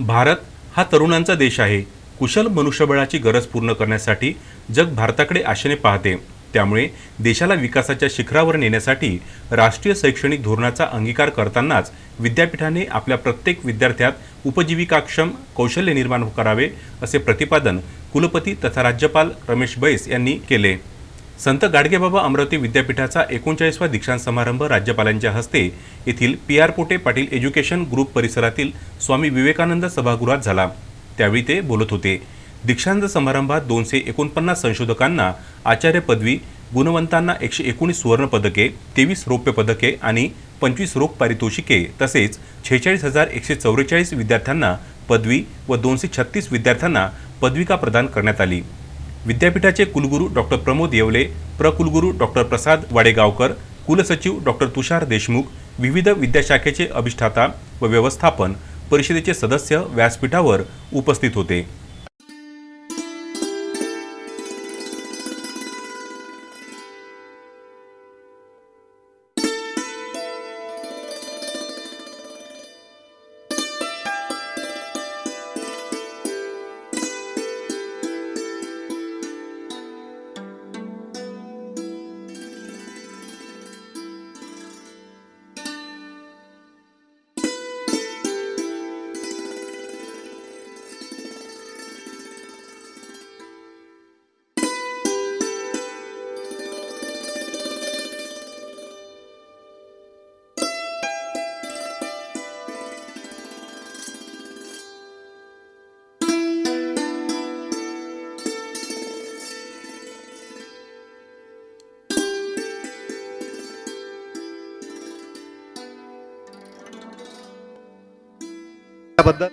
भारत हा तरुणांचा देश आहे. कुशल मनुष्यबळाची गरज पूर्ण करण्यासाठी जग भारताकडे आशेने पाहते. त्यामुळे देशाला विकासाच्या शिखरावर नेण्यासाठी राष्ट्रीय शैक्षणिक धोरणाचा अंगीकार करतानाच विद्यापीठाने आपल्या प्रत्येक विद्यार्थ्यात उपजीविकाक्षम कौशल्य निर्माण करावे असे प्रतिपादन कुलपती तथा राज्यपाल रमेश बैस यांनी केले. संत गाडगेबाबा अमरावती विद्यापीठाचा एकोणचाळीसवा दीक्षांत समारंभ राज्यपालांच्या हस्ते येथील P R Pote Patil education group परिसरातील स्वामी विवेकानंद सभागृहात झाला. त्यावेळी ते बोलत होते. दीक्षांत समारंभात दोनशे एकोणपन्नास संशोधकांना आचार्य पदवी गुणवंतांना एकशे एकोणीस सुवर्णपदके तेवीस रौप्य पदके आणि पंचवीस रोख पारितोषिके तसेच छेचाळीस हजार एकशे चौवेचाळीस विद्यार्थ्यांना पदवी व दोनशे छत्तीस विद्यार्थ्यांना पदविका प्रदान करण्यात आली. विद्यापीठाचे कुलगुरू डॉक्टर प्रमोद येवले प्रकुलगुरू डॉक्टर प्रसाद वाडेगावकर कुलसचिव डॉक्टर तुषार देशमुख विविध विद्याशाखेचे अधिष्ठाता व व्यवस्थापन परिषदेचे सदस्य व्यासपीठावर उपस्थित होते. त्याबद्दल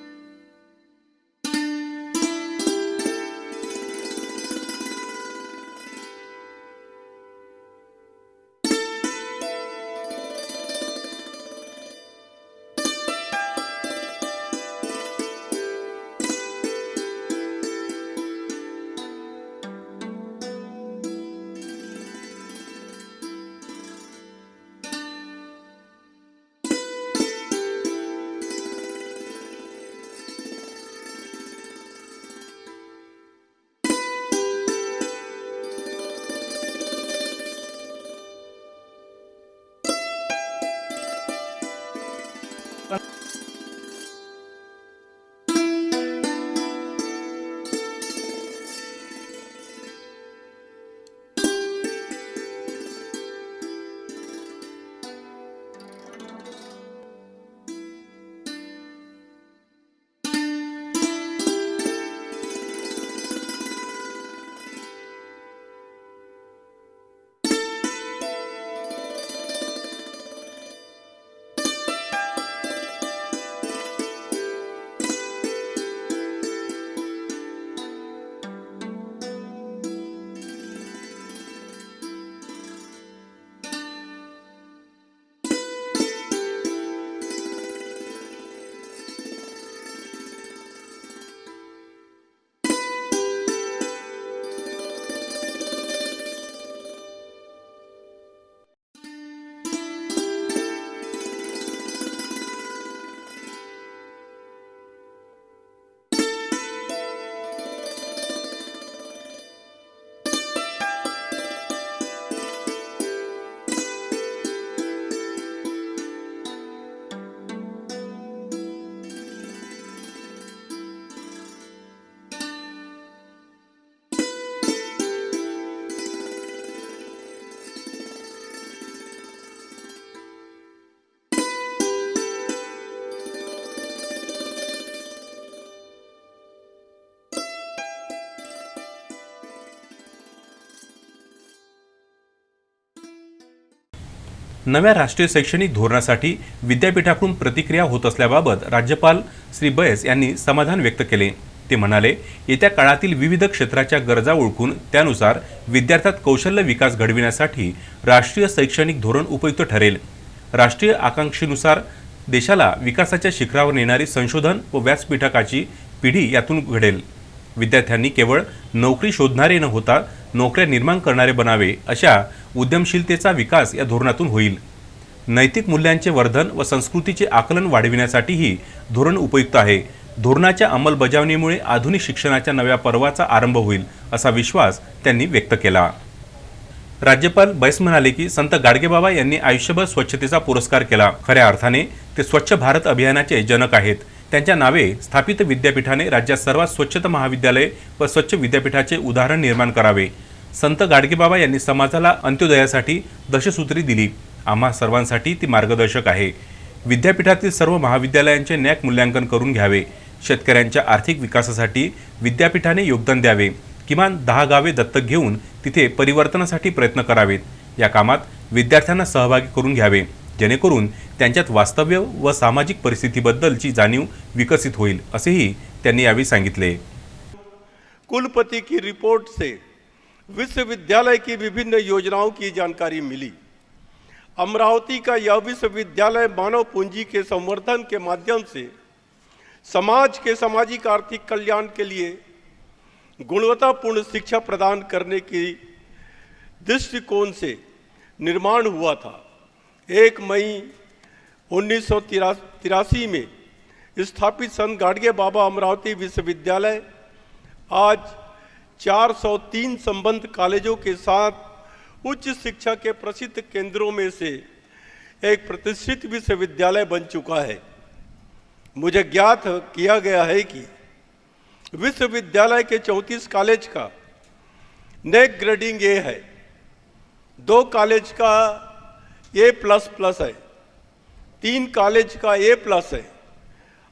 नव्या राष्ट्रीय शैक्षणिक धोरणासाठी विद्यापीठाकडून प्रतिक्रिया होत असल्याबाबत राज्यपाल श्री बैस यांनी समाधान व्यक्त केले. ते म्हणाले येत्या काळातील विविध क्षेत्राच्या गरजा ओळखून त्यानुसार विद्यार्थ्यात कौशल्य विकास घडविण्यासाठी राष्ट्रीय शैक्षणिक धोरण उपयुक्त ठरेल. राष्ट्रीय आकांक्षेनुसार देशाला विकासाच्या शिखरावर नेणारी संशोधन व व्यासपीठकाची पिढी यातून घडेल. विद्यार्थ्यांनी केवळ नोकरी शोधणारे न होता नोकऱ्या निर्माण करणारे बनावे अशा उद्यमशीलतेचा विकास या धोरणातून होईल. नैतिक मूल्यांचे वर्धन व संस्कृतीचे आकलन वाढविण्यासाठीही धोरण उपयुक्त आहे. धोरणाच्या अंमलबजावणीमुळे आधुनिक शिक्षणाच्या नव्या पर्वाचा आरंभ होईल असा विश्वास त्यांनी व्यक्त केला. राज्यपाल बैस म्हणाले की संत गाडगेबाबा यांनी आयुष्यभर स्वच्छतेचा पुरस्कार केला. खऱ्या अर्थाने ते स्वच्छ भारत अभियानाचे जनक आहेत. त्यांच्या नावे स्थापित विद्यापीठाने राज्यात सर्वात स्वच्छता महाविद्यालय व स्वच्छ विद्यापीठाचे उदाहरण निर्माण करावे. संत गाडगेबाबा यांनी समाजाला अंत्योदयासाठी दशसूत्री दिली. आम्हा सर्वांसाठी ती मार्गदर्शक आहे. विद्यापीठातील सर्व महाविद्यालयांचे नॅक मूल्यांकन करून घ्यावे. शेतकऱ्यांच्या आर्थिक विकासासाठी विद्यापीठाने योगदान द्यावे. किमान दहा गावे दत्तक घेऊन तिथे परिवर्तनासाठी प्रयत्न करावेत. या कामात विद्यार्थ्यांना सहभागी करून घ्यावे. जेणेकरून त्यांच्यात वास्तव्य व सामाजिक परिस्थितीबद्दलची जाणीव विकसित होईल असेही त्यांनी यावेळी सांगितले. कुलपती की रिपोर्ट से विश्वविद्यालय की विभिन्न योजनाओं की जानकारी मिली। अमरावती का यह विश्वविद्यालय मानव पूंजी के संवर्धन के माध्यम से समाज के सामाजिक आर्थिक कल्याण के लिए गुणवत्तापूर्ण शिक्षा प्रदान करने की दृष्टिकोण से निर्माण हुआ था। एक मई उन्नीस सौ तिरासी में स्थापित संत गाडगे बाबा अमरावती विश्वविद्यालय आज 403 संबंध कॉलेजों के साथ उच्च शिक्षा के प्रसिद्ध केंद्रों में से एक प्रतिष्ठित विश्वविद्यालय बन चुका है। मुझे ज्ञात किया गया है कि विश्वविद्यालय के 34 कॉलेज का नेक ग्रेडिंग ए है। दो कॉलेज का ए प्लस प्लस है, तीन कॉलेज का ए प्लस है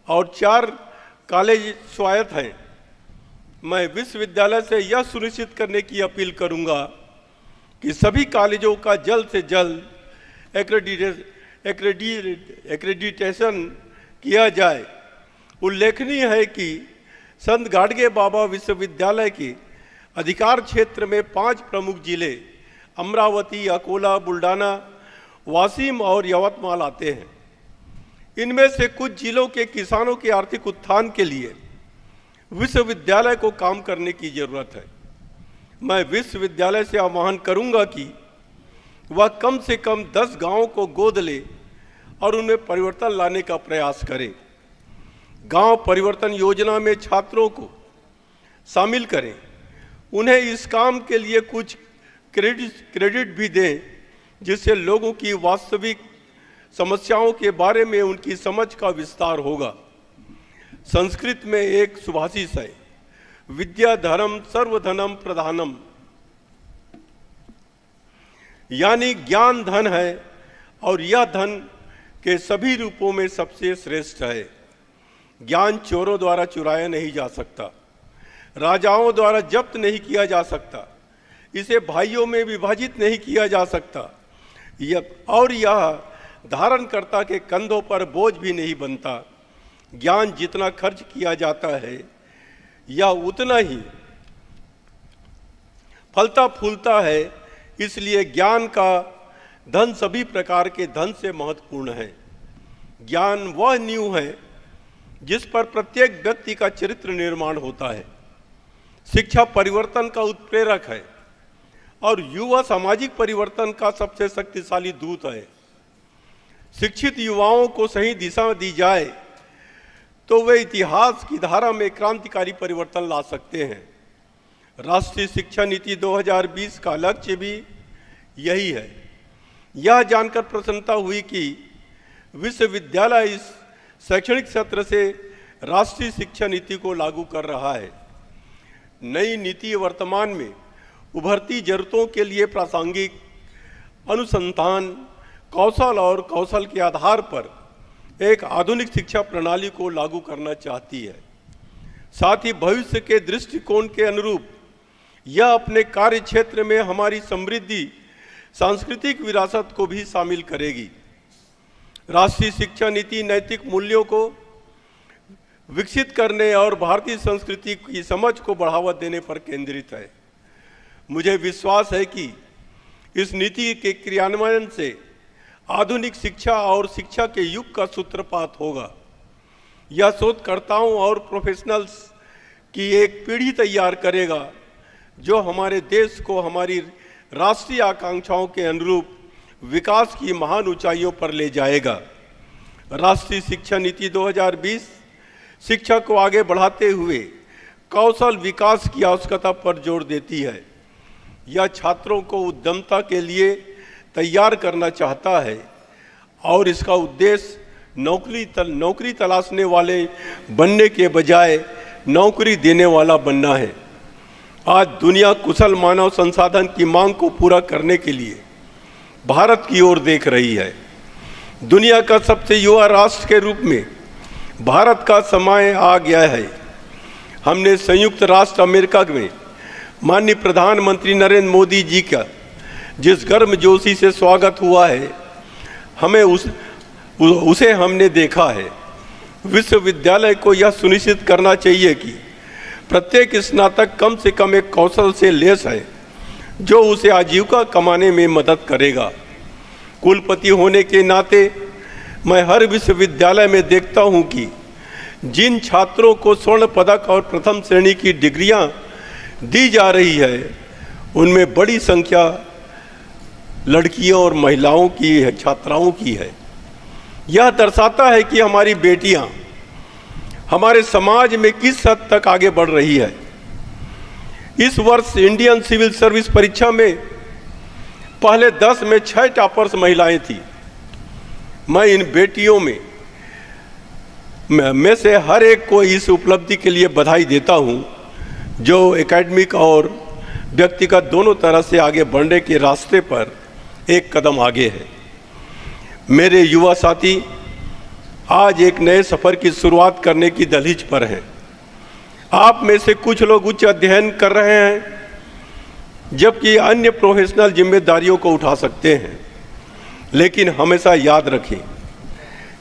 और चार कॉलेज स्वायत्त हैं। मैं विश्वविद्यालय से यह सुनिश्चित करने की अपील करूँगा कि सभी कॉलेजों का जल्द से जल्द एक्रेडिटेशन किया जाए। उल्लेखनीय है कि संत गाडगे बाबा विश्वविद्यालय के अधिकार क्षेत्र में पाँच प्रमुख ज़िले अमरावती, अकोला बुल्डाना वासिम और यवतमाल आते हैं। इनमें से कुछ जिलों के किसानों के आर्थिक उत्थान के लिए विश्वविद्यालय को काम करने की ज़रूरत है। मैं विश्वविद्यालय से आह्वान करूँगा कि वह कम से कम दस गाँवों को गोद ले और उनमें परिवर्तन लाने का प्रयास करे। गाँव परिवर्तन योजना में छात्रों को शामिल करें। उन्हें इस काम के लिए कुछ क्रेडिट क्रेडिट भी दें, जिससे लोगों की वास्तविक समस्याओं के बारे में उनकी समझ का विस्तार होगा। संस्कृत में एक सुभाषित है, विद्या धर्म सर्वधनम प्रधानम। यानी ज्ञान धन है और यह धन के सभी रूपों में सबसे श्रेष्ठ है। ज्ञान चोरों द्वारा चुराया नहीं जा सकता, राजाओं द्वारा जब्त नहीं किया जा सकता, इसे भाइयों में विभाजित नहीं किया जा सकता। यह और यह धारणकर्ता के कंधों पर बोझ भी नहीं बनता। ज्ञान जितना खर्च किया जाता है, या उतना ही फलता फूलता है, इसलिए ज्ञान का धन सभी प्रकार के धन से महत्वपूर्ण है। ज्ञान वह नींव है, जिस पर प्रत्येक व्यक्ति का चरित्र निर्माण होता है। शिक्षा परिवर्तन का उत्प्रेरक है, और युवा सामाजिक परिवर्तन का सबसे शक्तिशाली दूत है। शिक्षित युवाओं को सही दिशा दी जाए तो वे इतिहास की धारा में क्रांतिकारी परिवर्तन ला सकते हैं। राष्ट्रीय शिक्षा नीति 2020 का लक्ष्य भी यही है। यह जानकर प्रसन्नता हुई कि विश्वविद्यालय इस शैक्षणिक सत्र से राष्ट्रीय शिक्षा नीति को लागू कर रहा है। नई नीति वर्तमान में उभरती जरूरतों के लिए प्रासंगिक, अनुसंधान, कौशल और कौशल के आधार पर एक आधुनिक शिक्षा प्रणाली को लागू करना चाहती है। साथ ही भविष्य के दृष्टिकोण के अनुरूप, यह अपने कार्य क्षेत्र में हमारी समृद्धि, सांस्कृतिक विरासत को भी शामिल करेगी। राष्ट्रीय शिक्षा नीति नैतिक मूल्यों को विकसित करने और भारतीय संस्कृति की समझ को बढ़ावा देने पर केंद्रित है। मुझे विश्वास है कि इस नीति के क्रियान्वयन से आधुनिक शिक्षा और शिक्षा के युग का सूत्रपात होगा। यह शोधकर्ताओं और प्रोफेशनल्स की एक पीढ़ी तैयार करेगा, जो हमारे देश को हमारी राष्ट्रीय आकांक्षाओं के अनुरूप विकास की महान ऊंचाइयों पर ले जाएगा। राष्ट्रीय शिक्षा नीति 2020 शिक्षा को आगे बढ़ाते हुए कौशल विकास की आवश्यकता पर ज़ोर देती है। यह छात्रों को उद्यमता के लिए तैयार करना चाहता है और इसका उद्देश्य नौकरी तल, नौकरी तलाशने वाले बनने के बजाय नौकरी देने वाला बनना है। आज दुनिया कुशल मानव संसाधन की मांग को पूरा करने के लिए भारत की ओर देख रही है। दुनिया का सबसे युवा राष्ट्र के रूप में भारत का समय आ गया है। हमने संयुक्त राष्ट्र अमेरिका में माननीय प्रधानमंत्री नरेंद्र मोदी जी का जिस गर्म जोशी से स्वागत हुआ है, हमें उस उसे हमने देखा है। विश्वविद्यालय को यह सुनिश्चित करना चाहिए कि प्रत्येक स्नातक कम से कम एक कौशल से लेस है, जो उसे आजीविका कमाने में मदद करेगा। कुलपति होने के नाते मैं हर विश्वविद्यालय में देखता हूँ कि जिन छात्रों को स्वर्ण पदक और प्रथम श्रेणी की डिग्रियाँ दी जा रही है, उनमें बड़ी संख्या लड़कियों और महिलाओं की है, छात्राओं की है। यह दर्शाता है कि हमारी बेटियाँ हमारे समाज में किस हद तक आगे बढ़ रही है। इस वर्ष इंडियन सिविल सर्विस परीक्षा में पहले दस में छह टॉपर्स महिलाएँ थी। मैं इन बेटियों में, मैं, में से हर एक को इस उपलब्धि के लिए बधाई देता हूँ, जो एकेडमिक और व्यक्तिगत दोनों तरह से आगे बढ़ने के रास्ते पर एक कदम आगे है। मेरे युवा साथी, आज एक नए सफ़र की शुरुआत करने की दलीज पर हैं। आप में से कुछ लोग उच्च अध्ययन कर रहे हैं, जबकि अन्य प्रोफेशनल जिम्मेदारियों को उठा सकते हैं। लेकिन हमेशा याद रखें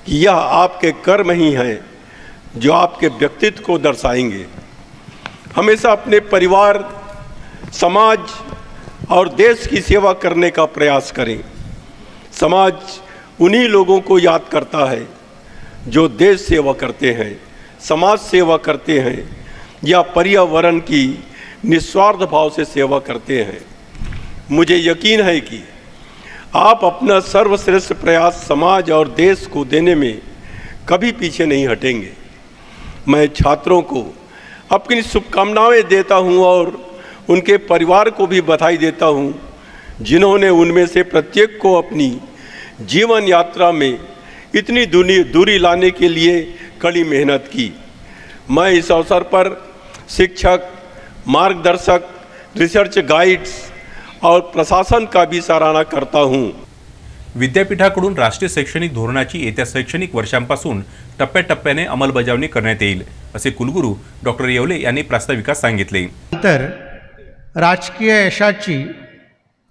कि यह आपके कर्म ही हैं, जो आपके व्यक्तित्व को दर्शाएँगे। हमेशा अपने परिवार, समाज और देश की सेवा करने का प्रयास करें। समाज उन्हीं लोगों को याद करता है, जो देश सेवा करते हैं, समाज सेवा करते हैं, या पर्यावरण की निस्वार्थ भाव से सेवा करते हैं। मुझे यकीन है कि आप अपना सर्वश्रेष्ठ प्रयास समाज और देश को देने में कभी पीछे नहीं हटेंगे। मैं छात्रों को अपनी शुभकामनाएँ देता हूँ और उनके परिवार को भी बधाई देता हूं जिन्होंने उनमें से प्रत्येक को अपनी जीवन यात्रा में इतनी दूरी दूरी लाने के लिए कड़ी मेहनत की। मैं इस अवसर पर शिक्षक मार्गदर्शक रिसर्च गाइड्स और प्रशासन का भी सराहना करता हूँ। विद्यापीठाकडून राष्ट्रीय शैक्षणिक धोरणाची येत्या शैक्षणिक वर्षांपासून टप्प्याटप्प्याने अंमलबजावणी करण्यात येईल असे कुलगुरू डॉक्टर येवले यांनी प्रास्ताविकात सांगितले. नंतर राजकीय यशाची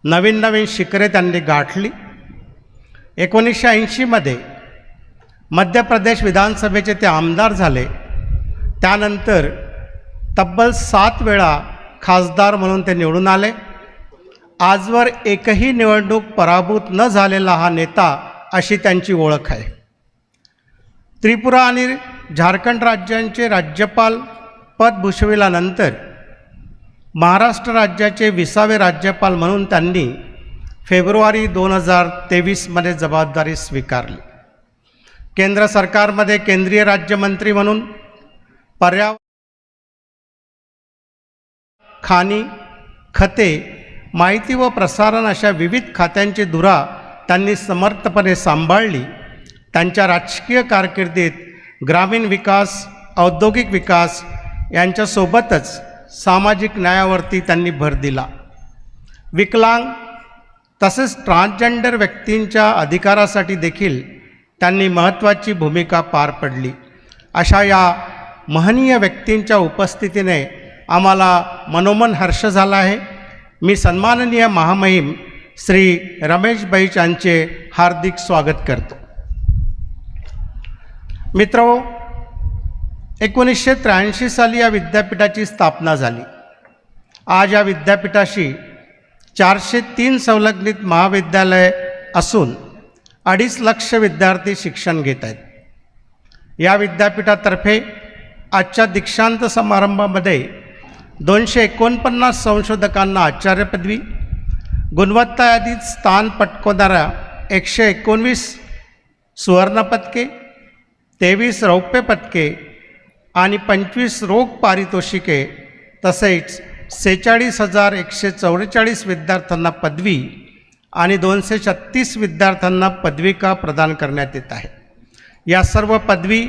नवीन नवीन शिखरे त्यांनी गाठली. एकोणीसशे ऐंशीमध्ये मध्य प्रदेश विधानसभेचे ते आमदार झाले. त्यानंतर तब्बल सात वेळा खासदार म्हणून ते निवडून आले. आजवर एकही निवडणूक पराभूत न झालेला हा नेता अशी त्यांची ओळख आहे. त्रिपुरा आणि झारखंड राज्यांचे राज्यपाल पद भूषविल्यानंतर महाराष्ट्र राज्याचे विसावे राज्यपाल म्हणून त्यांनी फेब्रुवारी दोन हजार तेवीसमध्ये जबाबदारी स्वीकारली. केंद्र सरकारमध्ये केंद्रीय राज्यमंत्री म्हणून पर्यावरण खाणी खते माहिती व प्रसारण अशा विविध खात्यांची धुरा त्यांनी समर्थपणे सांभाळली. त्यांच्या राजकीय कारकिर्दीत ग्रामीण विकास औद्योगिक विकास यांच्यासोबतच सामाजिक न्यायावरती त्यांनी भर दिला. विकलांग तसेच ट्रान्सजेंडर व्यक्तींच्या अधिकारासाठी देखील त्यांनी महत्त्वाची भूमिका पार पडली. अशा या महनीय व्यक्तींच्या उपस्थितीने आम्हाला मनोमन हर्ष झाला आहे. मी सन्माननीय महामहिम श्री रमेश बैच यांचे हार्दिक स्वागत करतो. मित्रो एकोणीसशे त्र्याऐंशी साली या विद्यापीठाची स्थापना झाली. आज या विद्यापीठाशी चारशे तीन संलग्नित महाविद्यालय असून अडीच लक्ष विद्यार्थी शिक्षण घेत आहेत. या विद्यापीठातर्फे आजच्या दीक्षांत समारंभामध्ये दोनशे एकोणपन्नास संशोधकांना आचार्य पदवी गुणवत्ता यादीत स्थान पटकवणाऱ्या एकशे एकोणवीस सुवर्णपदके तेवीस रौप्य पदके आणि पंचवीस रोख पारितोषिके तसेच सेहेचाळीस हजार एकशे चौवेचाळीस विद्यार्थ्यांना पदवी आणि दोनशे छत्तीस विद्यार्थ्यांना पदविका प्रदान करण्यात येत आहे. या सर्व पदवी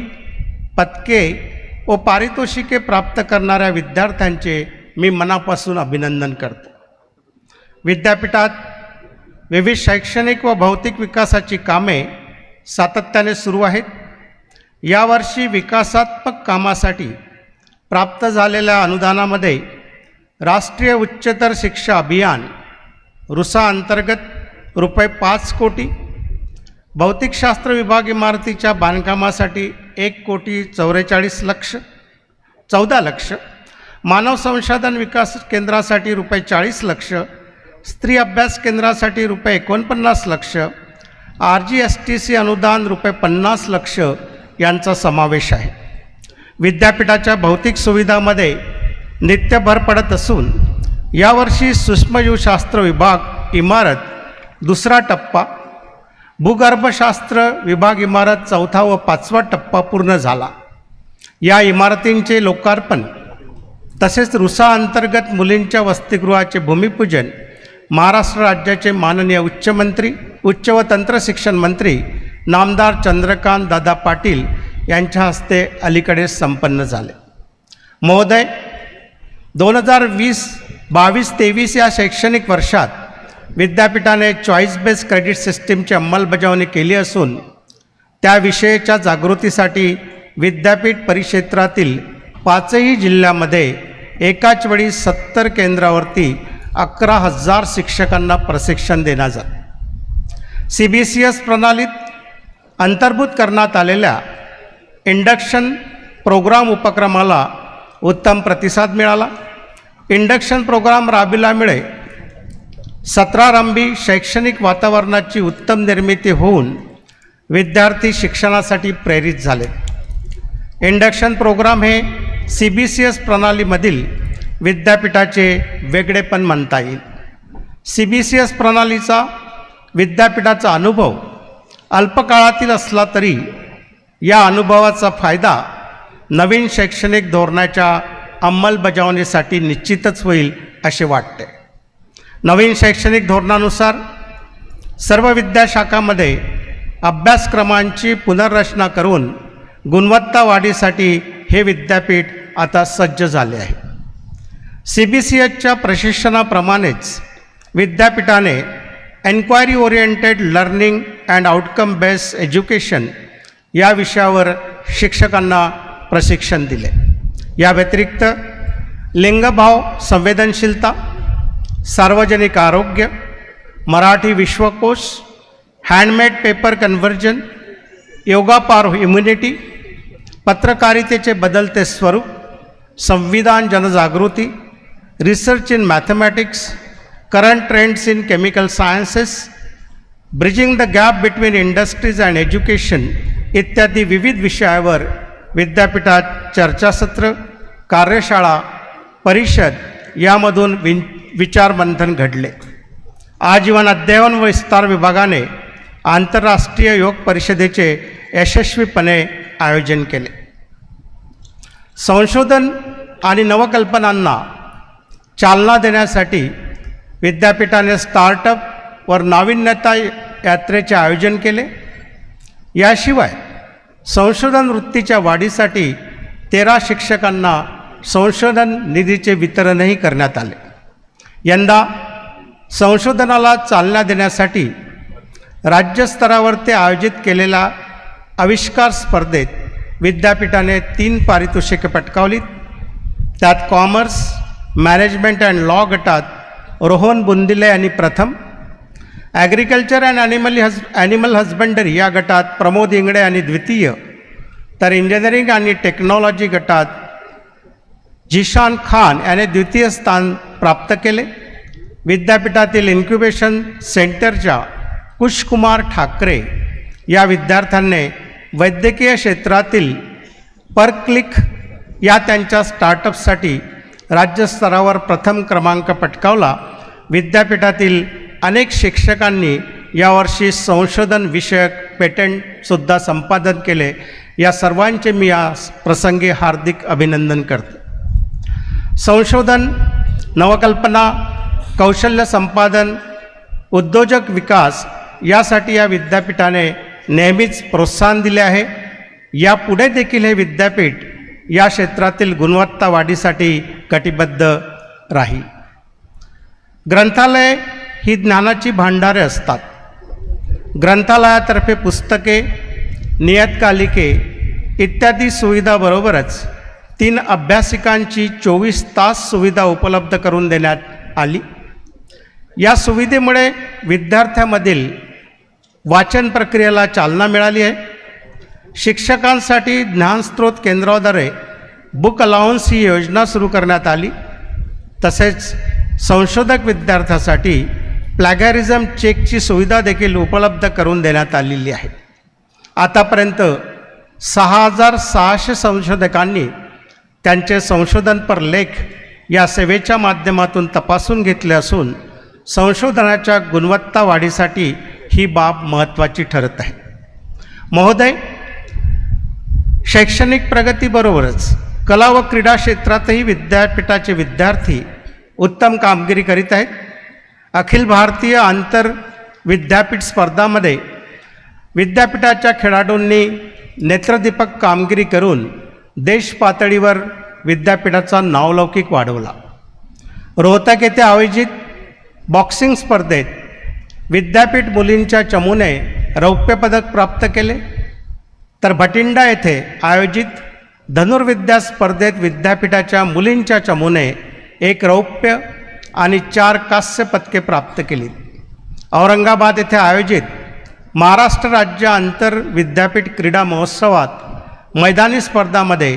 पदके व पारितोषिके प्राप्त करणाऱ्या विद्यार्थ्यांचे मी मनापासून अभिनंदन करतो. विद्यापीठात विविध शैक्षणिक व भौतिक विकासाची कामे सातत्याने सुरू आहेत. यावर्षी विकासात्मक कामासाठी प्राप्त झालेल्या अनुदानामध्ये राष्ट्रीय उच्चतर शिक्षा अभियान रुसा अंतर्गत रुपये पाच कोटी भौतिकशास्त्र विभाग इमारतीच्या बांधकामासाठी एक कोटी चौवेचाळीस लक्ष चौदा लक्ष मानव संसाधन विकास केंद्रासाठी रुपये चाळीस लक्ष स्त्री अभ्यास केंद्रासाठी रुपये एकोणपन्नास लक्ष R G S T C अनुदान रुपये पन्नास लक्ष यांचा समावेश आहे. विद्यापीठाच्या भौतिक सुविधामध्ये नित्य भर पडत असून यावर्षी सूक्ष्मजीवशास्त्र विभाग इमारत दुसरा टप्पा भूगर्भशास्त्र विभाग इमारत चौथा व पाचवा टप्पा पूर्ण झाला. या इमारतींचे लोकार्पण तसेच रुसा अंतर्गत मुलींच्या वसतिगृहाचे भूमिपूजन महाराष्ट्र राज्याचे माननीय उच्चमंत्री उच्च व तंत्रशिक्षण मंत्री नामदार चंद्रकांत दादा पाटील यांच्या हस्ते अलीकडे संपन्न झाले. महोदय दोन हजार वीस बावीस तेवीस या शैक्षणिक वर्षात विद्यापीठाने चॉईस बेस्ड क्रेडिट सिस्टीमची अंमलबजावणी केली असून त्याविषयीच्या जागृतीसाठी विद्यापीठ परिक्षेत्रातील पाचही जिल्ह्यामध्ये एकाच वेळी सत्तर केंद्रावरती अकरा हजार शिक्षकांना प्रशिक्षण देण्यात जातं सी बी सी एस प्रणालीत अंतर्भूत करण्यात आलेल्या इंडक्शन प्रोग्राम उपक्रमाला उत्तम प्रतिसाद मिळाला. इंडक्शन प्रोग्राम राबिल्यामुळे सतरारंभी शैक्षणिक वातावरणाची उत्तम निर्मिती होऊन विद्यार्थी शिक्षणासाठी प्रेरित झाले. इंडक्शन प्रोग्राम हे सी बी सी एस प्रणालीमधील विद्यापीठाचे वेगळेपण म्हणता येईल. सी बी सी एस प्रणालीचा विद्यापीठाचा अनुभव अल्पकाळातील असला तरी या अनुभवाचा फायदा नवीन शैक्षणिक धोरणाच्या अंमलबजावणीसाठी निश्चितच होईल असे वाटते. नवीन शैक्षणिक धोरणानुसार सर्व विद्याशाखामध्ये अभ्यासक्रमांची पुनर्रचना करून गुणवत्ता वाढीसाठी हे विद्यापीठ आता सज्ज झाले आहे. सी बी सी एचच्या प्रशिक्षणाप्रमाणेच विद्यापीठाने enquiry oriented learning and outcome based education या विषयावर शिक्षकांना प्रशिक्षण दिले. या व्यतिरिक्त लिंगभाव संवेदनशीलता सार्वजनिक आरोग्य मराठी विश्वकोश हँडमेड पेपर कन्व्हर्जन योगा पार इम्युनिटी पत्रकारितेचे बदलते स्वरूप संविधान जनजागृती research in mathematics current trends in chemical sciences bridging the gap between industries and education इत्यादी विविध विषयावर विद्यापीठात चर्चासत्र कार्यशाळा परिषद यामधून वि विचारबंधन घडले आजीवन अध्ययन व विस्तार विभागाने आंतरराष्ट्रीय योग परिषदेचे यशस्वीपणे आयोजन केले संशोधन आणि नवकल्पनांना चालना देण्यासाठी विद्यापीठाने स्टार्टअप वर नाविन्यता यात्रेचे आयोजन केले. याशिवाय संशोधन वृत्तीच्या वाढीसाठी तेरा शिक्षकांना संशोधन निधीचे वितरणही करण्यात आले. यंदा संशोधनाला चालना देण्यासाठी राज्यस्तरावर ते आयोजित केलेल्या आविष्कार स्पर्धेत विद्यापीठाने तीन पारितोषिके पटकावलीत. त्यात कॉमर्स मॅनेजमेंट अँड लॉ गटात रोहन बुंदिले यांनी प्रथम. Agriculture and animal Haj animal husbandry या गटात प्रमोद इंगडे यांनी द्वितीय. तर इंजिनिअरिंग आणि टेक्नॉलॉजी गटात जिशान खान याने द्वितीय स्थान प्राप्त केले. विद्यापीठातील इन्क्युबेशन सेंटरच्या कुशकुमार ठाकरे या विद्यार्थ्यांनी वैद्यकीय क्षेत्रातील परक्लिक या त्यांच्या स्टार्टअपसाठी राज्यस्तरावर प्रथम क्रमांक पटकावला. विद्यापीठातील अनेक शिक्षकांनी यावर्षी संशोधन विषयक पेटंटसुद्धा संपादन केले. या सर्वांचे मी या प्रसंगी हार्दिक अभिनंदन करतो. संशोधन नवकल्पना कौशल्य संपादन उद्योजक विकास यासाठी या विद्यापीठाने नेहमीच प्रोत्साहन दिले आहे. यापुढे देखील हे विद्यापीठ या क्षेत्रातील गुणवत्ता वाढीसाठी कटिबद्ध राहील ग्रंथालय ही ज्ञानाची भांडारे असतात. ग्रंथालयातर्फे पुस्तके नियतकालिके इत्यादी सुविधाबरोबरच तीन अभ्यासिकांची चोवीस तास सुविधा उपलब्ध करून देण्यात आली. या सुविधेमुळे विद्यार्थ्यामधील वाचन प्रक्रियेला चालना मिळाली आहे. शिक्षकांसाठी ज्ञानस्रोत केंद्राद्वारे बुक अलाउन्स ही योजना सुरू करण्यात आली. तसेच संशोधक विद्यार्थ्यासाठी प्लॅगॅरिझम चेकची सुविधा देखील उपलब्ध करून देण्यात आलेली आहे. आतापर्यंत सहा हजार सहाशे संशोधकांनी त्यांचे संशोधनपर लेख या सेवेच्या माध्यमातून तपासून घेतले असून संशोधनाच्या गुणवत्ता वाढीसाठी ही बाब महत्त्वाची ठरत आहे. महोदय शैक्षणिक प्रगतीबरोबरच कला व क्रीडा क्षेत्रातही विद्यापीठाचे विद्यार्थी उत्तम कामगिरी करीत आहेत. अखिल भारतीय आंतर विद्यापीठ स्पर्धामध्ये विद्यापीठाच्या खेळाडूंनी नेत्रदीपक कामगिरी करून देश पातळीवर विद्यापीठाचा नावलौकिक वाढवला. रोहतक येथे आयोजित बॉक्सिंग स्पर्धेत विद्यापीठ मुलींच्या चमूने रौप्यपदक प्राप्त केले. तर भटिंडा येथे आयोजित धनुर्विद्या स्पर्धेत विद्यापीठाच्या मुलींच्या चमूने एक रौप्य आणि चार कांस्य पदके प्राप्त केली. औरंगाबाद येथे आयोजित महाराष्ट्र राज्य आंतर विद्यापीठ क्रीडा महोत्सवात मैदानी स्पर्धामध्ये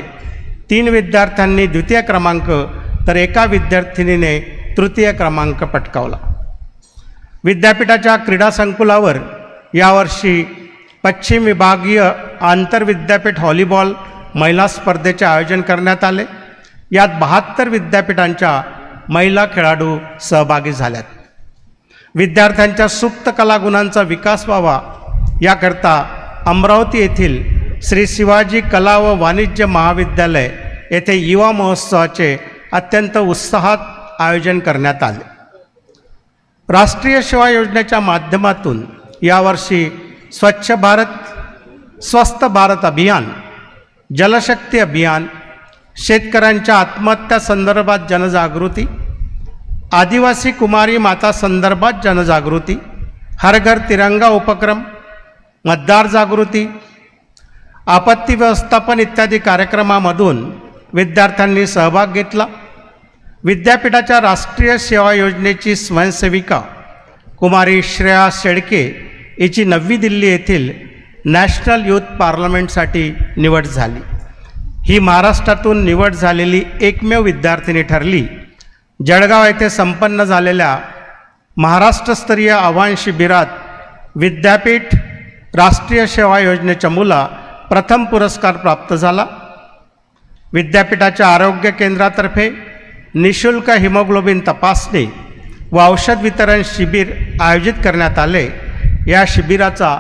तीन विद्यार्थ्यांनी द्वितीय क्रमांक तर एका विद्यार्थिनीने तृतीय क्रमांक पटकावला. विद्यापीठाच्या क्रीडा संकुलावर यावर्षी पश्चिम विभागीय आंतरविद्यापीठ व्हॉलीबॉल महिला स्पर्धेचे आयोजन करण्यात आले. यात बहात्तर विद्यापीठांच्या महिला खेळाडू सहभागी झाल्यात. विद्यार्थ्यांच्या सुप्त कलागुणांचा विकास व्हावा याकरता अमरावती येथील श्री शिवाजी कला व वाणिज्य महाविद्यालय येथे युवा महोत्सवाचे अत्यंत उत्साहात आयोजन करण्यात आले. राष्ट्रीय सेवा योजनेच्या माध्यमातून यावर्षी स्वच्छ भारत स्वस्थ भारत अभियान जलशक्ती अभियान शेतकऱ्यांच्या आत्महत्या संदर्भात जनजागृती आदिवासी कुमारी माता संदर्भात जनजागृती हर घर तिरंगा उपक्रम मतदार जागृती आपत्ती व्यवस्थापन इत्यादी कार्यक्रमामधून विद्यार्थ्यांनी सहभाग घेतला. विद्यापीठाच्या राष्ट्रीय सेवा योजनेची स्वयंसेविका कुमारी श्रेया शेळके हिची नवी दिल्ली येथील नॅशनल यूथ पार्लमेंटसाठी निवड झाली. ही महाराष्ट्रातून निवड झालेली एकमेव विद्यार्थिनी ठरली. जळगाव येथे संपन्न झालेल्या महाराष्ट्रस्तरीय आव्हान शिबिरात विद्यापीठ राष्ट्रीय सेवा योजनेच्या मुला प्रथम पुरस्कार प्राप्त झाला. विद्यापीठाच्या आरोग्य केंद्रातर्फे निशुल्क हिमोग्लोबिन तपासणी व औषध वितरण शिबिर आयोजित करण्यात आले. या शिबिराचा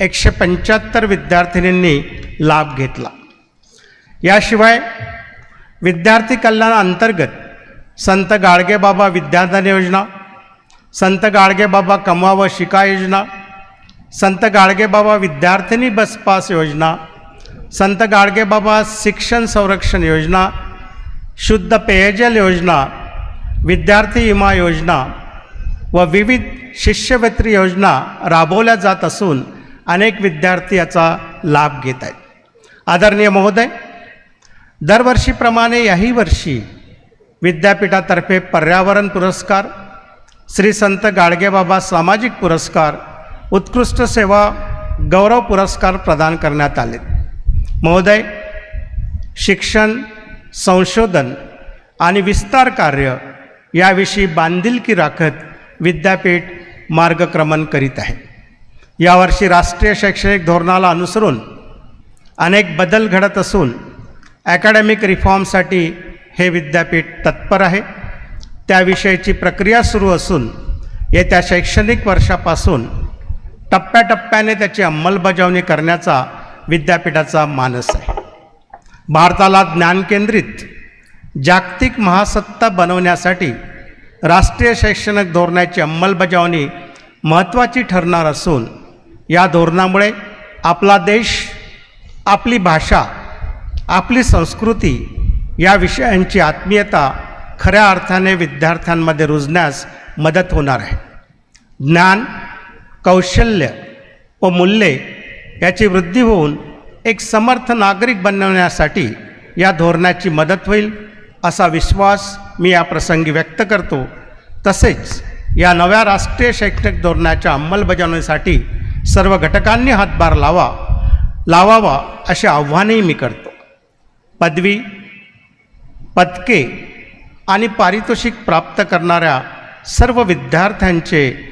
एकशे पंच्याहत्तर विद्यार्थिनींनी लाभ घेतला. याशिवाय विद्यार्थी कल्याण अंतर्गत संत गाडगेबाबा विद्यादान योजना संत गाडगेबाबा कमवा व शिका योजना संत गाडगेबाबा विद्यार्थिनी बस पास योजना संत गाडगेबाबा शिक्षण संरक्षण योजना शुद्ध पेयजल योजना विद्यार्थी विमा योजना व विविध शिष्यवृत्ती योजना राबवल्या जात असून अनेक विद्यार्थी याचा लाभ घेत आहेत. आदरणीय महोदय दरवर्षीप्रमाणे याही वर्षी विद्यापीठातर्फे पर्यावरण पुरस्कार श्री संत गाडगेबाबा सामाजिक पुरस्कार उत्कृष्ट सेवा गौरव पुरस्कार प्रदान करण्यात आले महोदय शिक्षण संशोधन आणि विस्तार कार्य याविषयी बांधिलकी राखत विद्यापीठ मार्गक्रमण करीत आहे. यावर्षी राष्ट्रीय शैक्षणिक धोरणाला अनुसरून अनेक बदल घडत असून ॲकॅडमिक रिफॉर्मसाठी हे विद्यापीठ तत्पर आहे. त्याविषयीची प्रक्रिया सुरू असून येत्या शैक्षणिक वर्षापासून टप्प्याटप्प्याने त्याची अंमलबजावणी करण्याचा विद्यापीठाचा मानस आहे. भारताला ज्ञानकेंद्रित जागतिक महासत्ता बनवण्यासाठी राष्ट्रीय शैक्षणिक धोरणाची अंमलबजावणी महत्त्वाची ठरणार असून या धोरणामुळे आपला देश आपली भाषा आपली संस्कृती या विषयांची आत्मीयता खऱ्या अर्थाने विद्यार्थ्यांमध्ये रुजण्यास मदत होणार आहे. ज्ञान कौशल्य व मूल्ये याची वृद्धी होऊन एक समर्थ नागरिक बनवण्यासाठी या धोरणाची मदत होईल. असा विश्वास मी या प्रसंगी व्यक्त करतो. तसेच या नव्या राष्ट्रीय शैक्षणिक धोरणाच्या अंमलबजावणीसाठी सर्व घटकांनी हातभार लावा लावावा असे आव्हानही मी करतो. पदवी पदके आणि पारितोषिक प्राप्त करणाऱ्या सर्व विद्यार्थ्यांचे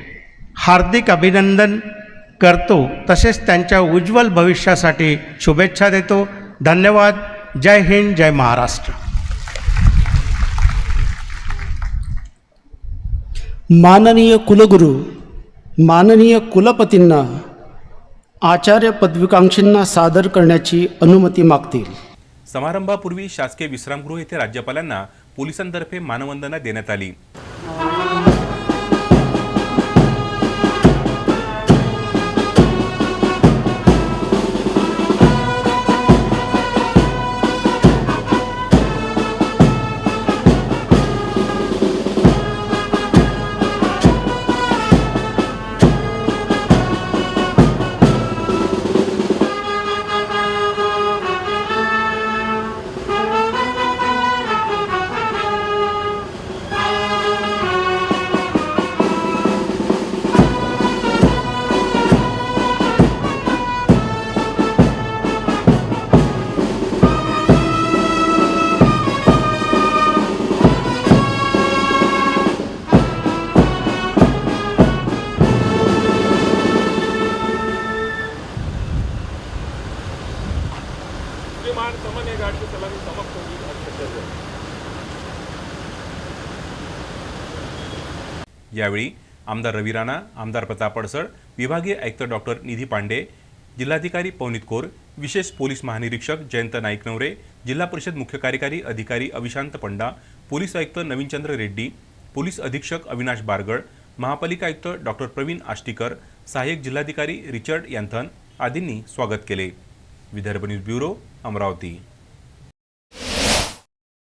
हार्दिक अभिनंदन करतो. तसेच त्यांच्या उज्ज्वल भविष्यासाठी शुभेच्छा देतो. धन्यवाद. जय हिंद जय महाराष्ट्र. माननीय कुलगुरू माननीय कुलपतींना आचार्य पदविकांक्षींना सादर करण्याची अनुमती मागतील. समारंभापूर्वी शासकीय विश्रामगृह येथे राज्यपालांना पोलिसांतर्फे मानवंदना देण्यात आली. यावेळी आमदार रवी राणा आमदार प्रताप अडसळ विभागीय आयुक्त डॉक्टर निधी पांडे जिल्हाधिकारी पवनीत कोर विशेष पोलीस महानिरीक्षक जयंत नाईकनवरे जिल्हा परिषद मुख्य कार्यकारी अधिकारी अविशांत पंडा पोलीस आयुक्त नवीनचंद्र रेड्डी पोलीस अधीक्षक अविनाश बारगळ महापालिका आयुक्त डॉक्टर प्रवीण आष्टीकर सहाय्यक जिल्हाधिकारी रिचर्ड यांथन आदींनी स्वागत केले. Vidarbha news bureau Amravati.